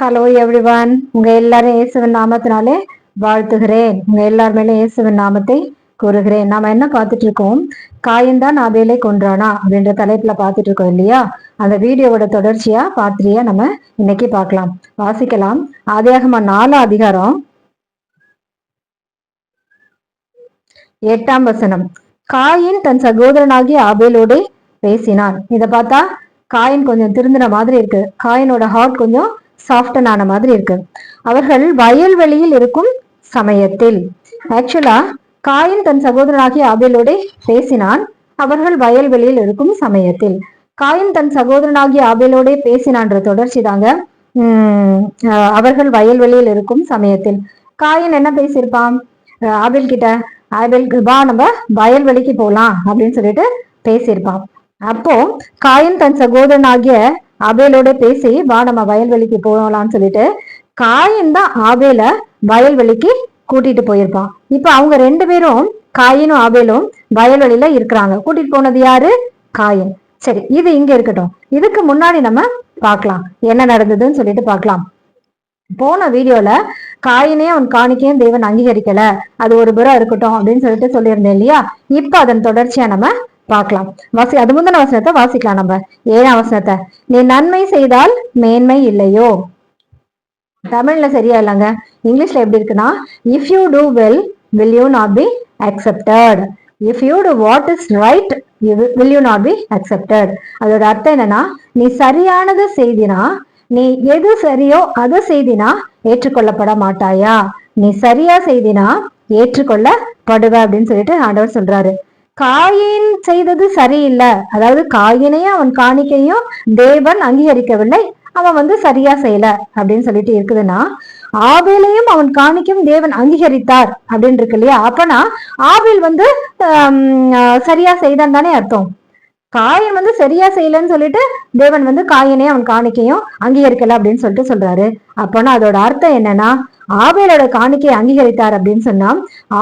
Hello everyone உங்க எல்லாரும் இயேசுவின் நாமத்தினாலே வாழ்த்துகிறேன். உங்க எல்லார் இயேசுவன் இயேசுவின் நாமத்தை கூறுகிறேன். நாம என்ன பார்த்துட்டு இருக்கோம் காயின் தான் ஆபேலை கொன்றானா அப்படின்ற தலைப்புல பார்த்துட்டு இருக்கோம் இல்லையா? அந்த வீடியோவோட தொடர்ச்சியா பார்த்துறியா நம்ம இன்னைக்கு பார்க்கலாம். வாசிக்கலாம். ஆதியாகமா நாலு அதிகாரம் எட்டாம் வசனம். காயின் தன் சகோதரனாகிய ஆபேலோடு பேசினான். இத பார்த்தா காயின் கொஞ்சம் திருந்தின மாதிரி இருக்கு. காயினோட ஹார்ட் கொஞ்சம் சாஃப்டன் ஆன மாதிரி இருக்கு. அவர்கள் வயல்வெளியில் இருக்கும் சமயத்தில். ஆக்சுவலா காயின் தன் சகோதரனாகிய ஆபேலோடு பேசினான். அவர்கள் வயல்வெளியில் இருக்கும் சமயத்தில். காயின் தன் சகோதரனாகிய ஆபேலோட பேசினான்ற தொடர்ச்சி தாங்க உம் அவர்கள் வயல்வெளியில் இருக்கும் சமயத்தில். காயின் என்ன பேசியிருப்பான்? ஆபேல் கிட்ட ஆபேல் வா நம்ம வயல்வெளிக்கு போலாம் அப்படின்னு சொல்லிட்டு பேசியிருப்பான். அப்போ காயின் தன் சகோதரனாகிய ஆபேலோட பேசி வா நம்ம வயல்வெளிக்கு போகலாம்னு சொல்லிட்டு காயின் தான் ஆபேல வயல்வெளிக்கு கூட்டிட்டு போயிருப்பான் இப்ப அவங்க ரெண்டு பேரும் காயினும் ஆபேலும் வயல்வெளியில இருக்கிறாங்க. கூட்டிட்டு போனது யாரு? காயின். சரி இது இங்க இருக்கட்டும். இதுக்கு முன்னாடி நம்ம பார்க்கலாம். என்ன நடந்ததுன்னு சொல்லிட்டு பார்க்கலாம். போன வீடியோல காயினே அவன் காணிக்கையும் தேவன் அங்கீகரிக்கல. அது ஒரு புறம் இருக்கட்டும் அப்படின்னு சொல்லிட்டு சொல்லியிருந்தேன் இல்லையா? இப்ப அதன் தொடர்ச்சியா நம்ம பார்க்கலாம். வாசி அது முந்தின வசனத்தை வாசிக்கலாம் நம்ம. ஏழாம் வசனத்தை. நீ நன்மை செய்தால் மேன்மை இல்லையோ? தமிழ்ல சரியா இல்லைங்க. இங்கிலீஷ்ல எப்படி இருக்குன்னா if you do well will you not be accepted if you do what is right will you not be accepted அதோட அர்த்தம் என்னன்னா நீ சரியானது செய்தினா நீ எது சரியோ அதை செய்தினா ஏற்றுக்கொள்ளப்பட மாட்டாயா? நீ சரியா செய்தினா ஏற்றுக்கொள்ளப்படுவ அப்படின்னு சொல்லிட்டு ஆண்டவர் சொல்றாரு. காயின் செய்தது சரியில்லை. அதாவது காயினையும் அவன் காணிக்கையும் தேவன் அங்கீகரிக்கவில்லை. அவன் வந்து சரியா செய்யல அப்படின்னு சொல்லிட்டு இருக்குதுன்னா ஆபேலையும் அவன் காணிக்கும் தேவன் அங்கீகரித்தார் அப்படின்னு இருக்கு இல்லையா? அப்பனா ஆபேல் வந்து சரியா செய்தான் தானே அர்த்தம். காயன் வந்து சரியா செய்யலன்னு சொல்லிட்டு தேவன் வந்து காயனே அவன் காணிக்கையும் அங்கீகரிக்கல அப்படின்னு சொல்லிட்டு சொல்றாரு. அப்போனா அதோட அர்த்தம் என்னன்னா ஆபேலோட காணிக்கையை அங்கீகரித்தார் அப்படின்னு சொன்னா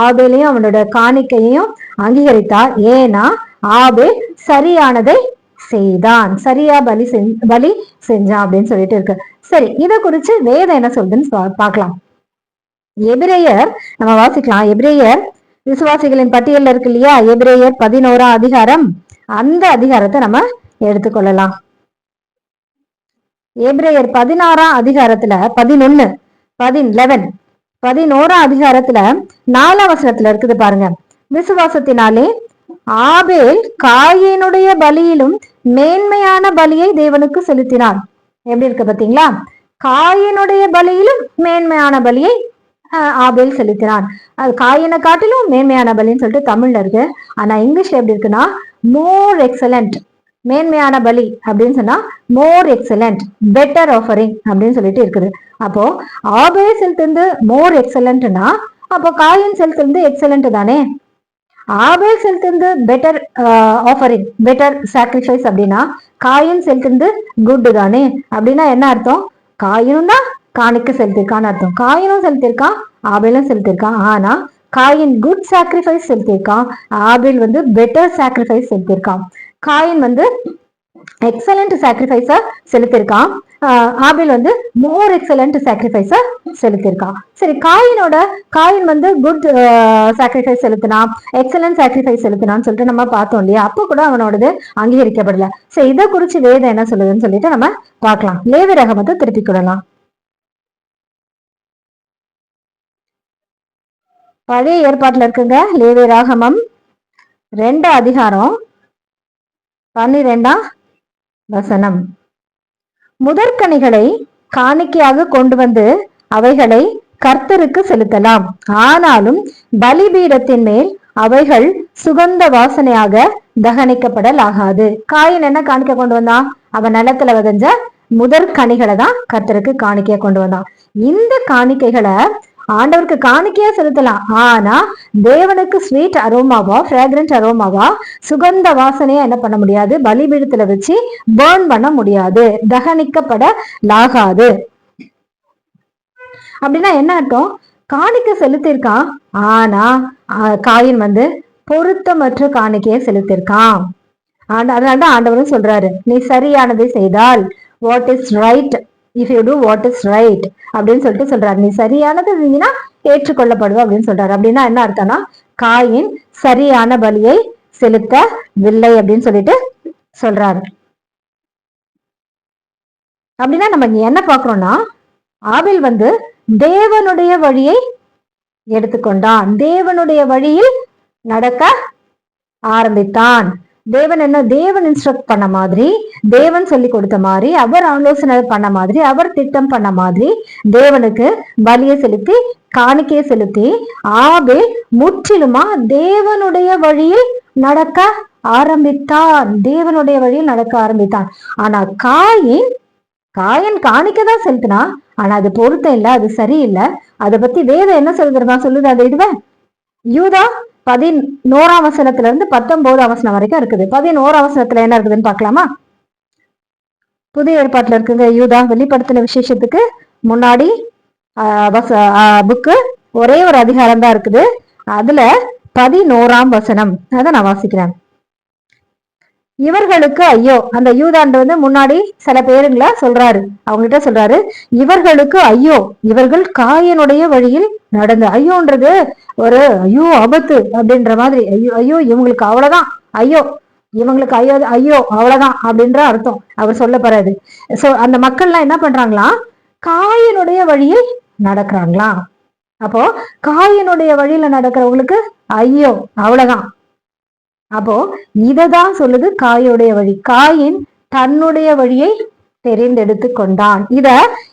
ஆபேலையும் அவனோட காணிக்கையையும் அங்கீகரித்தார். ஏன்னா ஆபேல் சரியானதை செய்தான். சரியா பலி செஞ் பலி செஞ்சான் அப்படின்னு சொல்லிட்டு இருக்கு. சரி இதை குறிச்சு வேதம் என்ன சொல்றதுன்னு பார்க்கலாம். எபிரேயர் நம்ம வாசிக்கலாம். எபிரேயர் விசுவாசிகளின் பட்டியல்ல இருக்கு இல்லையா? எபிரேயர் பதினோரா அதிகாரம் அந்த அதிகாரத்தை நம்ம எடுத்துக்கொள்ளலாம். ஏப்ரேயர் பதினாறாம் அதிகாரத்துல பதினொன்னு பதின் லெவன் பதினோராம் அதிகாரத்துல நாலாம் வசனத்துல இருக்குது பாருங்க. விசுவாசத்தினாலே ஆபேல் காயினுடைய பலியிலும் மேன்மையான பலியை தேவனுக்கு செலுத்தினார். எப்படி இருக்கு பாத்தீங்களா? காயினுடைய பலியிலும் மேன்மையான பலியை ஆபேல் செலுத்தினான். அது காயினை காட்டிலும் மேன்மையான பலின்னு சொல்லிட்டு தமிழ்ல இருக்கு. ஆனா இங்கிலீஷ்ல எப்படி இருக்குன்னா மோர் எக்ஸலண்ட் மேன்மையான பலி அப்படின்னு சொன்னா மோர் எக்ஸலண்ட் பெட்டர் ஆஃபரிங் அப்படின்னு சொல்லிட்டு இருக்குது. அப்போ ஆபேல் செலுத்திருந்து மோர் எக்ஸலண்ட்னா அப்போ காயின் செலுத்திருந்து எக்ஸலண்ட் தானே? ஆபேல் செலுத்திருந்து பெட்டர் ஆஃபரிங் பெட்டர் சாக்ரிஃபைஸ் அப்படின்னா காயின் செலுத்திருந்து குட் தானே? அப்படின்னா என்ன அர்த்தம்? காயினும் தான் காணிக்க செலுத்திருக்கான்னு அர்த்தம். காயினும் செலுத்திருக்கான் ஆபேலும் செலுத்திருக்கான் ஆனா காயின் குட் சாக்ரிஃபைஸ் செலுத்திருக்கான் ஆபில் வந்து பெட்டர் சாக்ரிஃபைஸ் செலுத்திருக்கான் காயின் வந்து எக்ஸலண்ட் சாக்ரிஃபைஸ செலுத்திருக்கான் ஆபில் வந்து மோர் எக்ஸலண்ட் சாக்ரிஃபைஸ செலுத்திருக்கான் சரி காயினோட காயின் வந்து குட் சாக்ரிஃபைஸ் செலுத்தினா எக்ஸலன்ட் சாக்ரிஃபைஸ் செலுத்தினான்னு சொல்லிட்டு நம்ம பார்த்தோம் இல்லையா? அப்போ கூட அவனோடது அங்கீகரிக்கப்படல. சரி இதை குறிச்சு வேதம் என்ன சொல்லுதுன்னு சொல்லிட்டு நம்ம பார்க்கலாம். லேவி ரகமத்தை திருப்பிக் கொள்ளலாம். பழைய ஏற்பாட்டுல இருக்குங்க. லேவி ராகமம். ரெண்டு அதிகாரம். பன்னிரெண்டாம் வசனம். முதற்கனிகளை காணிக்கையாக கொண்டு வந்து அவைகளை கர்த்தருக்கு செலுத்தலாம். ஆனாலும் பலிபீடத்தின் மேல் அவைகள் சுகந்த வாசனையாக தகனிக்கப்படலாகாது. காயின் என்ன காணிக்க கொண்டு வந்தான் அவன் நிலத்துல விதஞ்ச முதற்கனிகளை தான் கர்த்தருக்கு காணிக்கையா கொண்டு வந்தான். இந்த காணிக்கைகளை ஆண்டவருக்கு காணிக்கையா செலுத்தலாம். ஆனா தேவனுக்கு ஸ்வீட் அரோமாவா ஃப்ராக்ரன்ட் அரோமாவா சுகந்த வாசனையா என்ன பண்ண முடியாது? பலிபீடத்துல வச்சு பேர்ன் பண்ண முடியாது. தகனிக்கப்பட லாகாது அப்படின்னா என்ன அர்த்தம்? காணிக்க செலுத்திருக்கான் ஆனா காயின் வந்து பொருத்தமற்ற காணிக்கையை செலுத்திருக்கான் அதனாலதான் ஆண்டவரும் சொல்றாரு நீ சரியானதை செய்தால் what is right if you do what is right அப்படின்னு சொல்லிட்டு சொல்றாரு. நீ சரியானது செஞ்சீங்கன்னா ஏற்றுக்கொள்ளப்படுவோம் அப்படின்னு சொல்றாரு. அப்படின்னா என்ன அர்த்தம்னா காயின் சரியான பலியை செலுத்தவில்லை அப்படின்னு சொல்லிட்டு சொல்றாரு. அப்படின்னா நம்ம என்ன பாக்குறோம்னா ஆபில் வந்து தேவனுடைய வழியை எடுத்துக்கொண்டான். தேவனுடைய வழியில் நடக்க ஆரம்பித்தான். தேவன் என்ன? தேவன் இன்ஸ்ட்ரக்ட் பண்ண மாதிரி தேவன் சொல்லி கொடுத்த மாதிரி அவர் ஆலோசனை பண்ண மாதிரி அவர் திட்டம் பண்ண மாதிரி தேவனுக்கு பலியை செலுத்தி காணிக்கையை செலுத்தி ஆபே முற்றிலுமா தேவனுடைய வழியில் நடக்க ஆரம்பித்தான் தேவனுடைய வழியில் நடக்க ஆரம்பித்தான். ஆனா காயின் காயன் காணிக்க தான் செலுத்தினா ஆனா அது பொருத்தம் இல்ல அது சரியில்லை. அதை பத்தி வேதம் என்ன சொல்லுறதா சொல்லுது அதை இதுவ யூதா பதினோராம் வசனத்துல இருந்து பத்தொன்பதாம் வசனம் வரைக்கும் இருக்குது. பதினோராம் வசனத்துல என்ன இருக்குதுன்னு பாக்கலாமா புதிய ஏற்பாட்டுல இருக்குங்க. யூதா வெளிப்படுத்தின விசேஷத்துக்கு முன்னாடி புக்கு ஒரே ஒரு அதிகாரம் தான் இருக்குது. அதுல பதினோராம் வசனம். அதை நான் வாசிக்கிறேன். இவர்களுக்கு ஐயோ அந்த யூதாண்டு வந்து முன்னாடி சில பேருங்களா சொல்றாரு. அவங்ககிட்ட சொல்றாரு இவர்களுக்கு ஐயோ இவர்கள் காயனுடைய வழியில் நடந்து ஐயோன்றது ஒரு ஐயோ ஆபத்து அப்படின்ற மாதிரி. ஐயோ ஐயோ இவங்களுக்கு அவ்வளவுதான். ஐயோ இவங்களுக்கு ஐயோ ஐயோ அவ்வளவுதான் அப்படின்ற அர்த்தம் அவர் சொல்ல போறாரு. சோ அந்த மக்கள்லாம் என்ன பண்றாங்களாம் காயனுடைய வழியில் நடக்கிறாங்களா அப்போ காயனுடைய வழியில நடக்கிறவங்களுக்கு ஐயோ அவ்வளவுதான். அப்போ இததான் சொல்லுது காயோடைய வழி. காயின் தன்னுடைய வழியை தெரிந்தெடுத்து கொண்டான். இத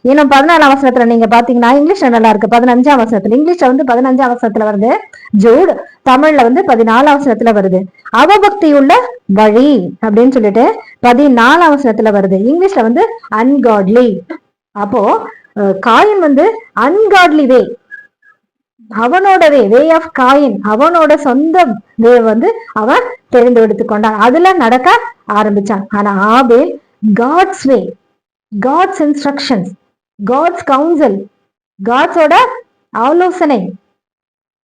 இன்னும் பதினாலாம் அவசரத்துல நீங்க பாத்தீங்கன்னா இங்கிலீஷ்ல நல்லா இருக்கு. பதினஞ்சாம் அவசரத்துல இங்கிலீஷ்ல வந்து பதினஞ்சாம் அவசரத்துல வருது ஜூட் தமிழ்ல வந்து பதினாலாம் அவசரத்துல வருது. அவபக்தி உள்ள வழி அப்படின்னு சொல்லிட்டு பதினாலாம் அவசரத்துல வருது. இங்கிலீஷ்ல வந்து அன்காட்லி அப்போ காயின் வந்து அன்காட்லி வே அவனோட வே வே ஆஃப் காயின் அவனோட சொந்த வே வந்து அவன் தெரிந்து எடுத்துக்கொண்டான் அதுல நடக்க ஆரம்பிச்சான். ஆனா Abel God's way God's instructions God's council காட்ஸோட ஆலோசனை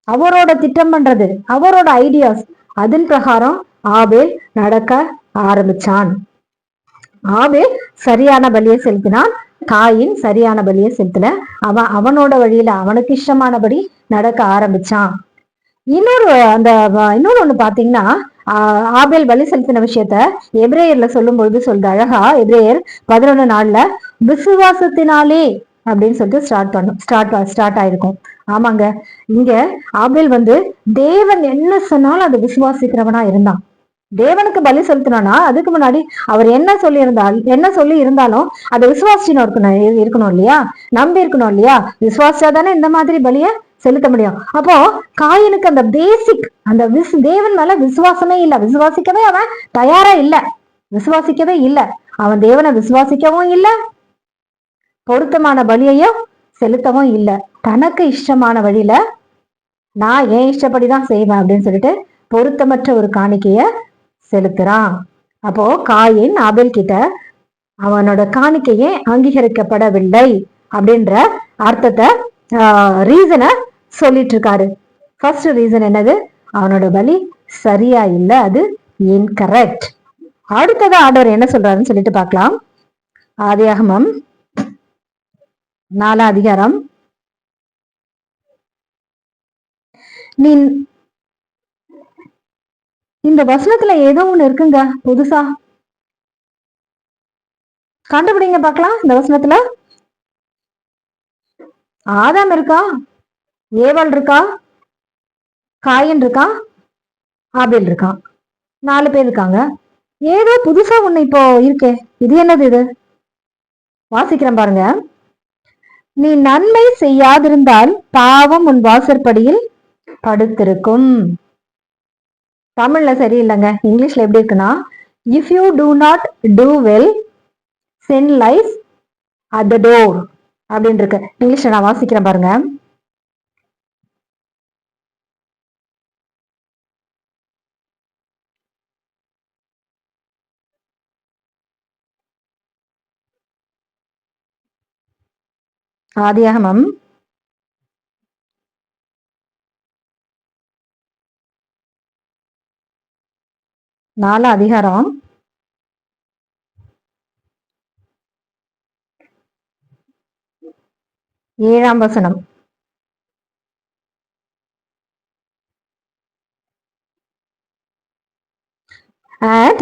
அவரோட திட்டம் பண்றது அவரோட ஐடியாஸ் அதன் பிரகாரம் ஆபேல் நடக்க ஆரம்பிச்சான். ஆபேல் சரியான பலியை செலுத்தினான். காயின் சரியான பலியை செலுத்தல. அவன் அவனோட வழியில அவனுக்கு இஷ்டமானபடி நடக்க ஆரம்பிச்சான். இன்னொரு அந்த இன்னொரு ஒண்ணு பாத்தீங்கன்னா ஆபேல் பலி செலுத்தின விஷயத்த எப்ரேயர்ல சொல்லும் பொழுது சொல்றது அழகா எப்ரேயர் பதினொன்னு நாள்ல விசுவாசத்தினாலே அப்படின்னு சொல்லிட்டு ஸ்டார்ட் பண்ணும் ஸ்டார்ட் ஸ்டார்ட் ஆயிருக்கும். ஆமாங்க. இங்க ஆபேல் வந்து தேவன் என்ன சொன்னாலும் அதை விசுவாசிக்கிறவனா இருந்தான். தேவனுக்கு பலி செலுத்தணும்னா அதுக்கு முன்னாடி அவர் என்ன சொல்லி இருந்தால் என்ன சொல்லி இருந்தாலும் அதை விசுவாசின்னு இருக்கணும் இருக்கணும் இல்லையா? நம்பி இருக்கணும் இல்லையா? விசுவாசிச்சா தானே இந்த மாதிரி பலிய செலுத்த முடியும். அப்போ காயினுக்கு அந்த பேசிக் அந்த விஸ் தேவன் மேல விசுவாசமே இல்லை. விசுவாசிக்கவே அவன் தயாரா இல்ல. விசுவாசிக்கவே இல்ல. அவன் தேவனை விசுவாசிக்கவும் இல்ல. பொருத்தமான பலியையும் செலுத்தவும் இல்ல. தனக்கு இஷ்டமான வழியில நான் ஏன் இஷ்டப்படிதான் செய்வேன் அப்படின்னு சொல்லிட்டு பொருத்தமற்ற ஒரு காணிக்கைய செலுத்துறான். அப்போ காயின் ஆபேல் கிட்ட அவனோட காணிக்கையே அங்கீகரிக்கப்படவில்லை அப்படின்ற அர்த்தத்தை ரீசனை சொல்லிட்டு இருக்காரு ஃபர்ஸ்ட் ரீசன் என்னது? அவனோட பலி சரியா இல்ல அது இன்கரெக்ட் அடுத்தது ஆர்டர் என்ன சொல்றாருன்னு சொல்லிட்டு பார்க்கலாம். ஆதியாகமம் நாலாம் அதிகாரம். நீ இந்த வசனத்துல ஏதோ ஒண்ணு இருக்குங்க புதுசா. கண்டுபிடிங்க பார்க்கலாம் இந்த வசனத்துல. ஆதாம் இருக்கா? ஏவல் இருக்கா? காயன் இருக்கா? ஆபேல் இருக்கா? நாலு பேர் இருக்காங்க. ஏதோ புதுசா ஒண்ணு இப்போ இருக்கே. இது என்னது இது? வாசிக்கிறேன் பாருங்க. நீ நன்மை செய்யாதிருந்தால் பாவம் உன் வாசற்படியில் படுத்திருக்கும். தமிழ்ல சரியில்லைங்க. இங்கிலீஷ்ல எப்படி இருக்குன்னா if you do not do well sin lies at the door அப்படின்னு இருக்கு. இங்கிலீஷ்ல நான் வாசிக்கிறேன் பாருங்க. ஆதியாகமம் நாலு அதிகாரம். ஏழாம் வசனம். And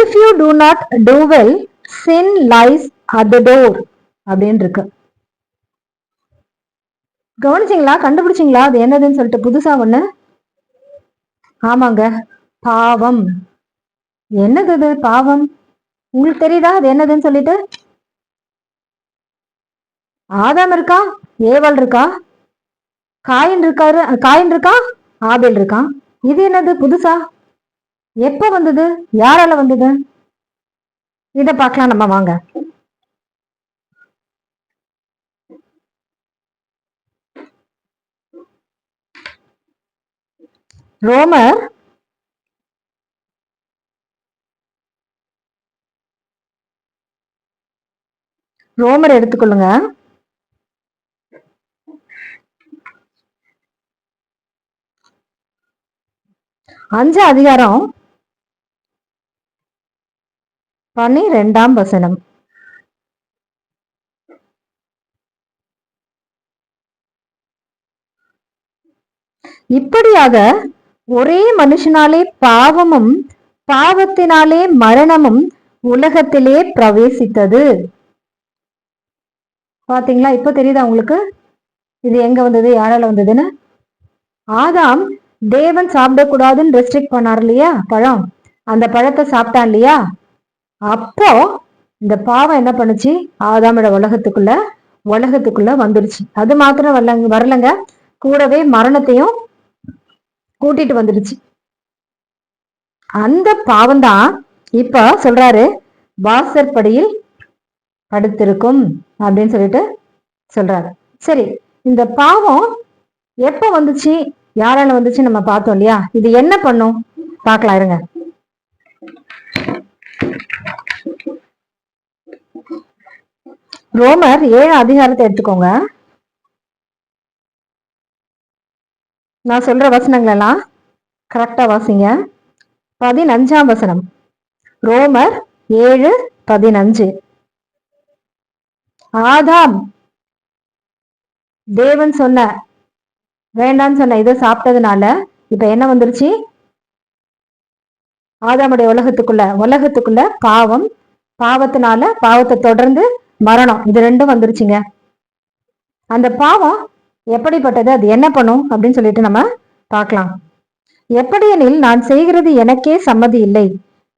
if you do not do well sin lies at the door அப்படின்னு இருக்கு. கவனிச்சிங்களா? கண்டுபிடிச்சிங்களா? அது என்னதுன்னு சொல்லிட்டு புதுசா ஒண்ணு? ஆமாங்க பாவம். என்னது அது பாவம். உங்களுக்கு தெரியுதா? அது என்னதுன்னு சொல்லிட்டு? ஆதாம் இருக்கா? ஏவல் இருக்கா? காயின் இருக்காரு. காயின் இருக்கா? ஆபேல் இருக்கான் இது என்னது? புதுசா? எப்ப வந்தது? யாரால வந்தது? இத பார்க்கலாம் நம்ம வாங்க. ரோமர் ரோமர் எடுத்துக்கொள்ளுங்க. அஞ்சு அதிகாரம் பன்னிரெண்டாம் வசனம். இப்படியாக ஒரே மனுஷனாலே பாவமும் பாவத்தினாலே மரணமும் உலகத்திலே பிரவேசித்தது. பாத்தீங்களா? இப்ப தெரியுதா உங்களுக்கு? இது எங்க வந்தது? யாரால வந்ததுன்னு? ஆதாம் தேவன் சாப்பிடக்கூடாதுன்னு ரெஸ்ட்ரிக்ட் பண்ணார் இல்லையா? பழம். அந்த பழத்தை சாப்பிட்டான் இல்லையா? அப்போ இந்த பாவம் என்ன பண்ணுச்சு? ஆதாமோட உலகத்துக்குள்ள உலகத்துக்குள்ள வந்துடுச்சு அது மாத்திரம் வரலங்க வரலங்க. கூடவே மரணத்தையும் கூட்டிட்டு வந்துடுச்சு அந்த பாவம் தான் இப்ப சொல்றாரு வாசற்படியில் படுத்திருக்கும் அப்படின்னு சொல்லிட்டு சொல்றாரு. சரி இந்த பாவம் எப்ப வந்துச்சு? யாரால வந்துச்சு நம்ம பார்த்தோம் இல்லையா? இது என்ன பண்ணும்? பார்க்கலாம் இருங்க. ரோமர் ஏழு அதிகாரத்தை எடுத்துக்கோங்க. நான் சொல்ற வசனங்கள் எல்லாம் கரெக்டா வாசிங்க. பதினஞ்சாம் வசனம். ரோமர் ஏழு பதினஞ்சு. ஆதாம். தேவன் சொன்ன வேண்டான்னு சொன்ன இதை சாப்பிட்டதுனால இப்ப என்ன வந்துருச்சு? ஆதாமுடைய உலகத்துக்குள்ள உலகத்துக்குள்ள பாவம் பாவத்தினால பாவத்தை தொடர்ந்து மரணம். இது ரெண்டும் வந்துருச்சுங்க. அந்த பாவம் எப்படிப்பட்டது? அது என்ன பண்ணும்? அப்படின்னு சொல்லிட்டு நம்ம பார்க்கலாம். எப்படியெனில் நான் செய்கிறது எனக்கே சம்மதி இல்லை.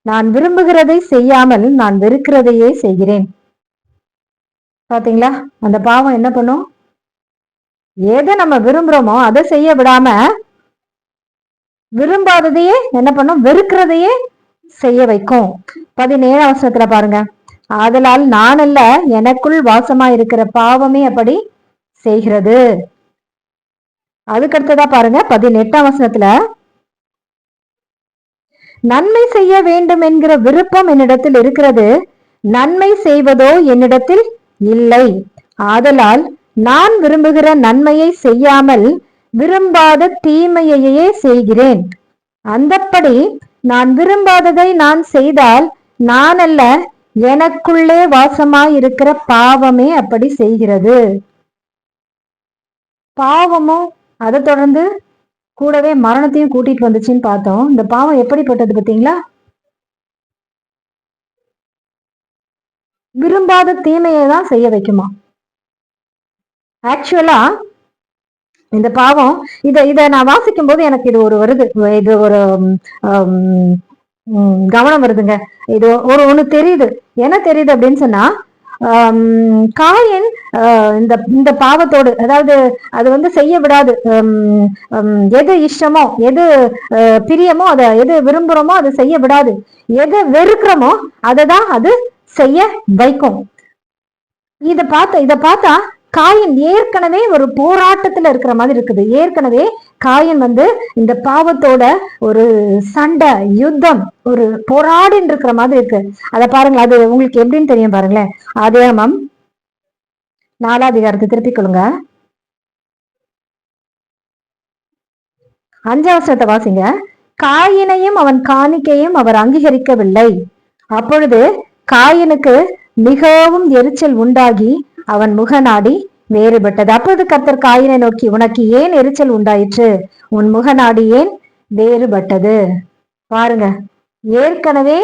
நான் விரும்புகிறதை செய்யாமல் நான் வெறுக்கிறதையே செய்கிறேன். பாத்தீங்களா? அந்த பாவம் என்ன பண்ணும்? எதை நம்ம விரும்புறோமோ அதை செய்ய விடாம விரும்பாததையே என்ன பண்ணும்? வெறுக்கிறதையே செய்ய வைக்கும். பதினேழு அவசரத்துல பாருங்க. ஆதலால் நான் அல்ல எனக்குள் வாசமா இருக்கிற பாவமே அப்படி செய்கிறது. அதுக்கடுத்ததா பாருங்க பதினெட்டாம் வசனத்துல நன்மை செய்ய வேண்டும் என்கிற விருப்பம் என்னிடத்தில் இருக்கிறது. நன்மை செய்வதோ என்னிடத்தில் இல்லை. ஆதலால் நான் விரும்புகிற நன்மையை செய்யாமல் விரும்பாத தீமையையே செய்கிறேன். அந்தப்படி நான் விரும்பாததை நான் செய்தால் நான் அல்ல எனக்குள்ளே வாசமாயிருக்கிற பாவமே அப்படி செய்கிறது. பாவமும் அதை தொடர்ந்து கூடவே மரணத்தையும் கூட்டிட்டு வந்துச்சுன்னு பார்த்தோம். இந்த பாவம் எப்படிப்பட்டது பார்த்தீங்களா? விரும்பாத தீமையை தான் செய்ய வைக்குமா? ஆக்சுவலா இந்த பாவம் இத இத நான் வாசிக்கும் போது எனக்கு இது ஒரு வருது. இது ஒரு கவனம் வருதுங்க. இது ஒரு ஒண்ணு தெரியுது. என்ன தெரியுது அப்படின்னு சொன்னா காயின் இந்த இந்த பாவத்தோடு அதாவது அது வந்து செய்ய விடாது. எது இஷ்டமோ எது பிரியமோ அதை எது விரும்புறோமோ அதை செய்ய விடாது. எது வெறுக்கிறோமோ அதை தான் அது செய்ய வைக்கும். இத பார்த்த இத பார்த்தா காயின் ஏற்கனவே ஒரு போராட்டத்துல இருக்கிற மாதிரி இருக்குது. ஏற்கனவே காயின் வந்து இந்த பாவத்தோட ஒரு சண்டை யுத்தம் ஒரு போராடின்னு இருக்கிற மாதிரி இருக்கு. அதை பாருங்களேன். அது உங்களுக்கு எப்படின்னு தெரியும் பாருங்களேன். ஆதியாமம் நாலாதிகாரத்தை திருப்பிக் கொள்ளுங்க. அஞ்சாவசனத்தை வாசிங்க. காயினையும் அவன் காணிக்கையும் அவர் அங்கீகரிக்கவில்லை. அப்பொழுது காயினுக்கு மிகவும் எரிச்சல் உண்டாகி அவன் முகநாடி வேறுபட்டது. அப்போது கர்த்தர் காயினை நோக்கி உனக்கு ஏன் எரிச்சல் உண்டாயிற்று? உன் முகநாடி ஏன் வேறுபட்டது? பாருங்க. ஏற்கனவே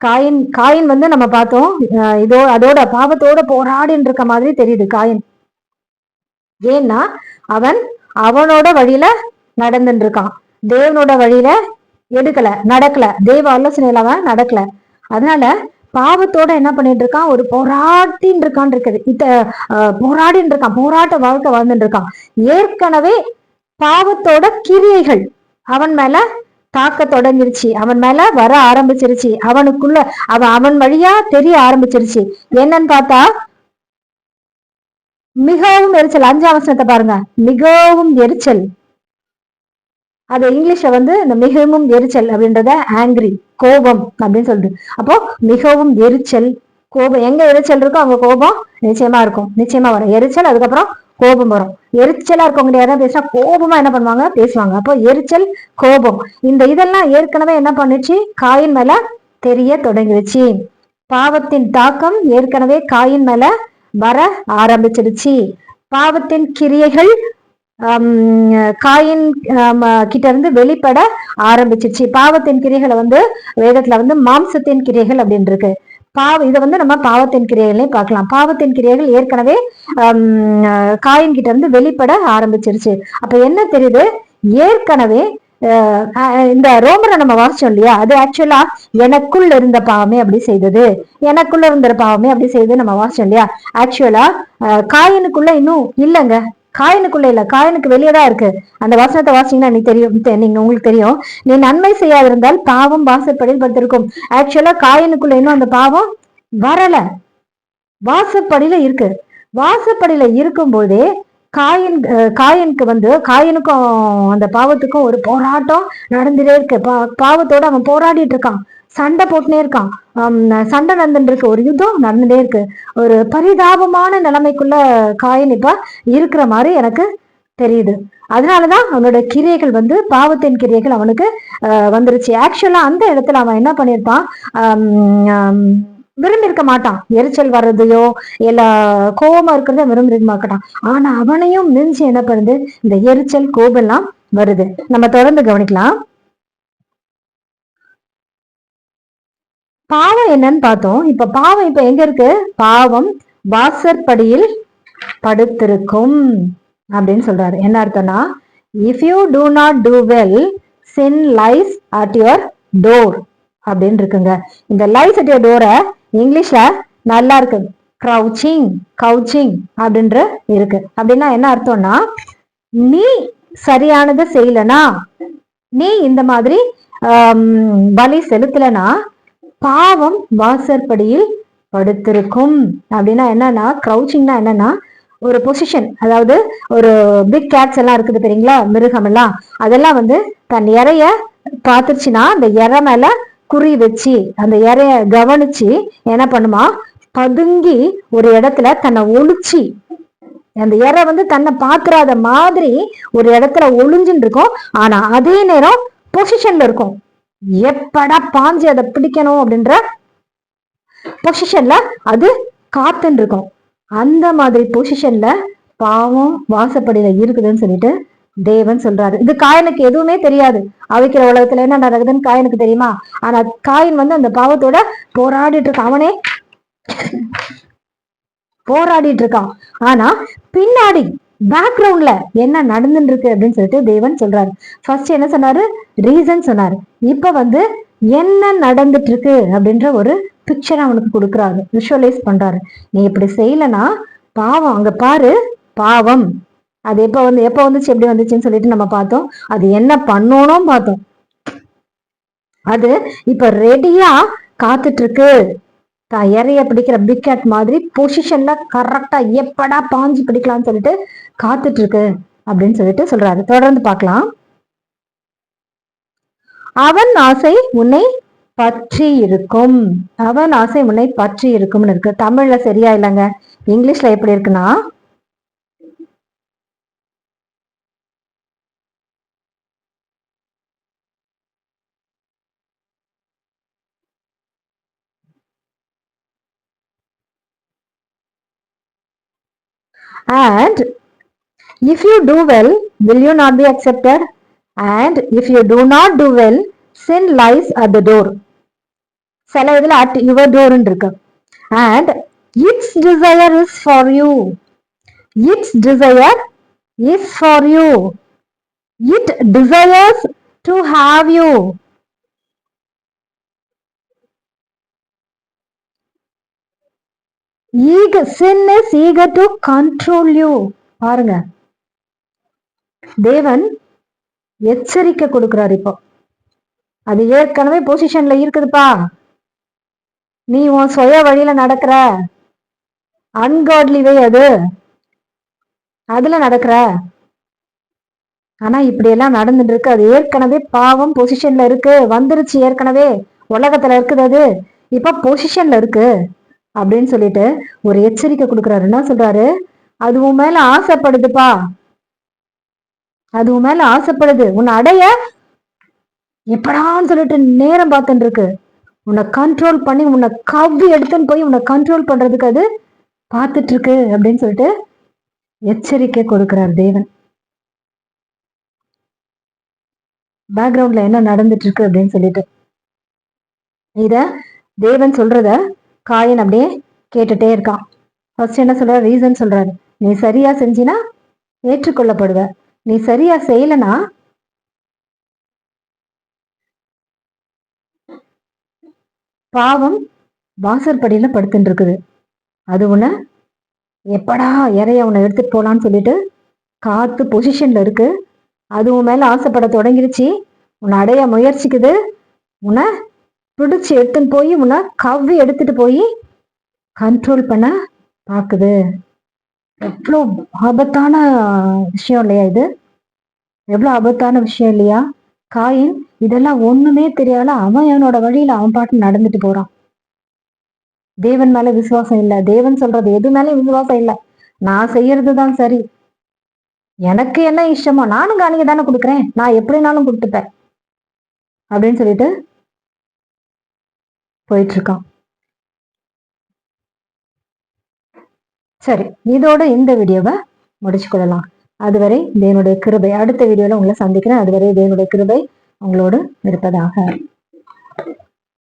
காயின் காயின் வந்து நம்ம பார்த்தோம் இதோ அதோட பாவத்தோட போராடின்னு இருக்க மாதிரி தெரியுது காயின். ஏன்னா அவன் அவனோட வழியில நடந்துட்டு இருக்கான். தேவனோட வழியில எடுக்கல நடக்கல. தேவ ஆலோசனையில அவன் நடக்கல. அதனால பாவத்தோட என்ன பண்ணிட்டு இருக்கான்? ஒரு போராட்டின்னு இருக்கான் இருக்குது. இத்த அஹ், போராடின்னு இருக்கான். போராட்ட வாழ்க்கை வாழ்ந்துட்டு இருக்கான். ஏற்கனவே பாவத்தோட கிரியைகள் அவன் மேல தாக்க தொடங்கிருச்சு. அவன் மேல வர ஆரம்பிச்சிருச்சு. அவனுக்குள்ள அவன் அவன் வழியா தெரிய ஆரம்பிச்சிருச்சு. என்னன்னு பார்த்தா மிகவும் எரிச்சல். அஞ்சாம் வசனத்தை பாருங்க. மிகவும் எரிச்சல். அது இங்கிலீஷ்ல வந்து இந்த மிகவும் எரிச்சல் அப்படின்றத ஆங்கிரி கோபம் அப்படின்னு சொல்லுது அப்போ மிகவும் எரிச்சல் கோபம். எங்க எரிச்சல் இருக்கோ அங்க கோபம் நிச்சயமா இருக்கும். நிச்சயமா வரும். எரிச்சல் அதுக்கப்புறம் கோபம் வரும். எரிச்சலா இருக்கவங்க யாராவது பேசினா கோபமா என்ன பண்ணுவாங்க? பேசுவாங்க. அப்போ எரிச்சல் கோபம். இந்த இதெல்லாம் ஏற்கனவே என்ன பண்ணுச்சு? காயின் மேல தெரிய தொடங்கிடுச்சு. பாவத்தின் தாக்கம் ஏற்கனவே காயின் மேல வர ஆரம்பிச்சிடுச்சு. பாவத்தின் கிரியைகள் காயின் கிட்ட இருந்து வெளிப்பட ஆரம்பிச்சிருச்சு. பாவத்தின் கிரைகளை வந்து வேதத்துல வந்து மாம்சத்தின் கிரைகள் அப்படின்னு இருக்கு பாவ இதை வந்து நம்ம பாவத்தின் கிரியைகளையும் பார்க்கலாம். பாவத்தின் கிரியைகள் ஏற்கனவே காயின் கிட்ட இருந்து வெளிப்பட ஆரம்பிச்சிருச்சு. அப்ப என்ன தெரியுது? ஏற்கனவே அஹ், இந்த ரோமரை நம்ம வாசிச்சோம் இல்லையா? அது ஆக்சுவலா எனக்குள்ள இருந்த பாவமே அப்படி செய்தது. எனக்குள்ள இருந்த பாவமே அப்படி செய்தது நம்ம வாசிச்சோம் இல்லையா? ஆக்சுவலா காயினுக்குள்ள இன்னும் இல்லைங்க. காயினுக்குள்ள இல்ல காயினுக்கு வெளியே தான் இருக்கு. அந்த வசனத்தை வாசிங்கன்னா நீ தெரியும் தெ- நீங்க உங்களுக்கு தெரியும். நீ நன்மை செய்யாதிருந்தால் பாவம் வாசப்படியில் படுத்திருக்கும் ஆக்சுவலா காயனுக்குள்ள இன்னும் அந்த பாவம் வரல. வாசப்படியில இருக்கு. வாசப்படியில இருக்கும்போதே காயின் காயனுக்கு வந்து காயினுக்கும் அந்த பாவத்துக்கும் ஒரு போராட்டம் நடந்துட்டே இருக்கு. பா- பாவத்தோட அவன் போராடிட்டு இருக்கான். சண்டை போட்டுனே இருக்கான். சண்டை நடந்துட்டு இருக்கு. ஒரு யுத்தம் நடந்துட்டே இருக்கு. ஒரு பரிதாபமான நிலைமைக்குள்ள காயின் இப்ப இருக்கிற மாதிரி எனக்கு தெரியுது. அதனாலதான் அவனோட கிரியைகள் வந்து பாவத்தின் கிரியைகள் அவனுக்கு வந்துருச்சு. ஆக்சுவலா அந்த இடத்துல அவன் என்ன பண்ணியிருப்பான் ஆம், விரும்பி இருக்க மாட்டான். எரிச்சல் வர்றதையோ இல்ல கோபமா இருக்கிறத விரும்பி இருக்க மாட்டான். ஆனா அவனையும் மிஞ்சி என்ன பண்ணுது? இந்த எரிச்சல் கோபம் எல்லாம் வருது. நம்ம தொடர்ந்து கவனிக்கலாம். பாவம் என்னன்னு பார்த்தோம். இப்ப பாவம் இப்ப எங்க இருக்கு? பாவம் வாசற்படியில் படுத்திருக்கும் அப்படின்னு சொல்றாரு. என்ன அர்த்தம்னா if you do not do well sin lies at your door அப்படின்னு இருக்குங்க. இந்த லைஸ் அட் யுவர் டோரை இங்கிலீஷ்ல நல்லா இருக்கு. க்ரௌச்சிங் கவுச்சிங் அப்படின்ற இருக்கு. அப்படின்னா என்ன அர்த்தம்னா நீ சரியானதை செய்யலனா நீ இந்த மாதிரி பலி செலுத்தலனா பாவம் வாசற்படியில் படுத்திருக்கும். அப்படின்னா என்னன்னா க்ரௌச்சிங்னா என்னன்னா ஒரு பொசிஷன் அதாவது ஒரு பிக் கேட்ஸ் எல்லாம் இருக்குது தெரியுங்களா? மிருகம் எல்லாம். அதெல்லாம் வந்து தன் இறைய பார்த்துருச்சுன்னா அந்த இறை மேல குறி வச்சு அந்த இறைய கவனிச்சு என்ன பண்ணுமா? பதுங்கி ஒரு இடத்துல தன்னை ஒழிச்சு அந்த இறை வந்து தன்னை பாக்குறாத மாதிரி ஒரு இடத்துல ஒளிஞ்சுட்டு இருக்கும். ஆனா அதே நேரம் பொசிஷன்ல இருக்கும். எப்படா பாஞ்சு அதை பிடிக்கணும் அப்படின்ற பொசிஷன்ல அது காத்துன்னு இருக்கும் அந்த மாதிரி பொசிஷன்ல பாவம் வாசப்படியில இருக்குதுன்னு சொல்லிட்டு தேவன் சொல்றாரு. இது காயனுக்கு எதுவுமே தெரியாது. அவிக்கிற உலகத்துல என்ன நடக்குதுன்னு காயனுக்கு தெரியுமா? ஆனா காயின் வந்து அந்த பாவத்தோட போராடிட்டு இருக்கான். அவனே போராடிட்டு இருக்கான். ஆனா பின்னாடி பேக்ரவுண்ட்ல என்ன நடந்துட்டு இருக்கு அப்படின்னு சொல்லிட்டு தேவன் சொல்றாரு. ஃபர்ஸ்ட் என்ன சொன்னாரு? ரீசன் சொன்னாரு. இப்ப வந்து என்ன நடந்துட்டு இருக்கு அப்படின்ற ஒரு பிக்சர் அவனுக்கு கொடுக்குறாரு. விஷுவலைஸ் பண்றாரு. நீ இப்படி செய்யலனா பாவம். அங்க பாரு பாவம். அது எப்ப வந்து எப்ப வந்துச்சு எப்படி வந்துச்சுன்னு சொல்லிட்டு நம்ம பார்த்தோம். அது என்ன பண்ணணும் பார்த்தோம். அது இப்ப ரெடியா காத்துட்டு இருக்கு இறைய பிடிக்கிற பிக் கேட் மாதிரி பொசிஷன்ல கரெக்டா எப்படா பாஞ்சு பிடிக்கலாம்னு சொல்லிட்டு காத்துட்டு இருக்கு அப்படின்னு சொல்லிட்டு சொல்றாரு. தொடர்ந்து பார்க்கலாம். அவன் ஆசை உன்னை பற்றி இருக்கும். அவன் ஆசை உன்னை பற்றி இருக்கும்னு இருக்கு. தமிழ்ல சரியா இல்லைங்க. இங்கிலீஷ்ல எப்படி இருக்குன்னா And if you do well, will you not be accepted? And if you do not do well, sin lies at the door. சில இதுல at your door இருக்கு and its desire is for you its desire is for you it desires to have you ஈக sin is eager to control you பாருங்க. தேவன் எச்சரிக்கை கொடுக்கிறார் இப்போ. அது ஏற்கனவே பொசிஷன்ல இருக்குதுப்பா. நீ உன் சுய வழியில நடக்கிற. அன்காட்லி வே அது. அதுல நடக்கிற. ஆனா இப்படி எல்லாம் நடந்துட்டு இருக்கு அது ஏற்கனவே பாவம் பொசிஷன்ல இருக்கு. வந்துருச்சு ஏற்கனவே. உலகத்துல இருக்குது அது. இப்ப பொசிஷன்ல இருக்கு. அப்படின்னு சொல்லிட்டு ஒரு எச்சரிக்கை கொடுக்குறாரு. என்ன சொல்றாரு? அது உன் மேல ஆசைப்படுதுப்பா. அது உன் மேல ஆசைப்படுது. உன்னை அடைய எப்படான்னு சொல்லிட்டு நேரம் பார்த்துட்டு இருக்கு உன்னை கண்ட்ரோல் பண்ணி உன்னை கவ்வி எடுத்துன்னு போய் உன்னை கண்ட்ரோல் பண்றதுக்கு அது பார்த்துட்டு இருக்கு அப்படின்னு சொல்லிட்டு எச்சரிக்கை கொடுக்கிறார் தேவன். பேக்ரவுண்ட்ல என்ன நடந்துட்டு இருக்கு அப்படின்னு சொல்லிட்டு இத தேவன் சொல்றத காயன் அப்படியே கேட்டுட்டே இருக்கான். ஃபர்ஸ்ட் என்ன சொல்ற? ரீசன் சொல்றாரு. நீ சரியா செஞ்சினா ஏற்றுக்கொள்ளப்படுவ. நீ சரியா செய்யலனா பாவம் வாசற்படியில படுத்துட்டு இருக்குது. அது உன்னை எப்படா இறைய உன்னை எடுத்துட்டு போலான்னு சொல்லிட்டு காத்து பொசிஷன்ல இருக்கு. அது உன் மேல ஆசைப்பட தொடங்கிருச்சு. உன்னை அடைய முயற்சிக்குது. உன்னை பிடிச்சி எடுத்துன்னு போய் உன்னை கவ்வி எடுத்துட்டு போய் கண்ட்ரோல் பண்ண பாக்குது. எவ்வளோ ஆபத்தான விஷயம் இல்லையா இது? எவ்வளோ ஆபத்தான விஷயம் இல்லையா? காயின் இதெல்லாம் ஒண்ணுமே தெரியாத அவன் அவனோட வழியில அவன் பாட்டு நடந்துட்டு போறான். தேவன் மேல விசுவாசம் இல்ல. தேவன் சொல்றது எது மேல விசுவாசம் இல்ல. நான் செய்யறது தான் சரி. எனக்கு என்ன இஷ்டமோ நானும் காணிக்க தானே கொடுக்குறேன். நான் எப்படினாலும் கொடுத்துப்பேன். அப்படின்னு சொல்லிட்டு போயிட்டு இருக்கான் சரி இதோட இந்த வீடியோவை முடிச்சு கொள்ளலாம். அதுவரை தேவனுடைய கிருபை. அடுத்த வீடியோல உங்களை சந்திக்கிறேன். அதுவரை தேவனுடைய கிருபை உங்களோடு இருப்பதாக.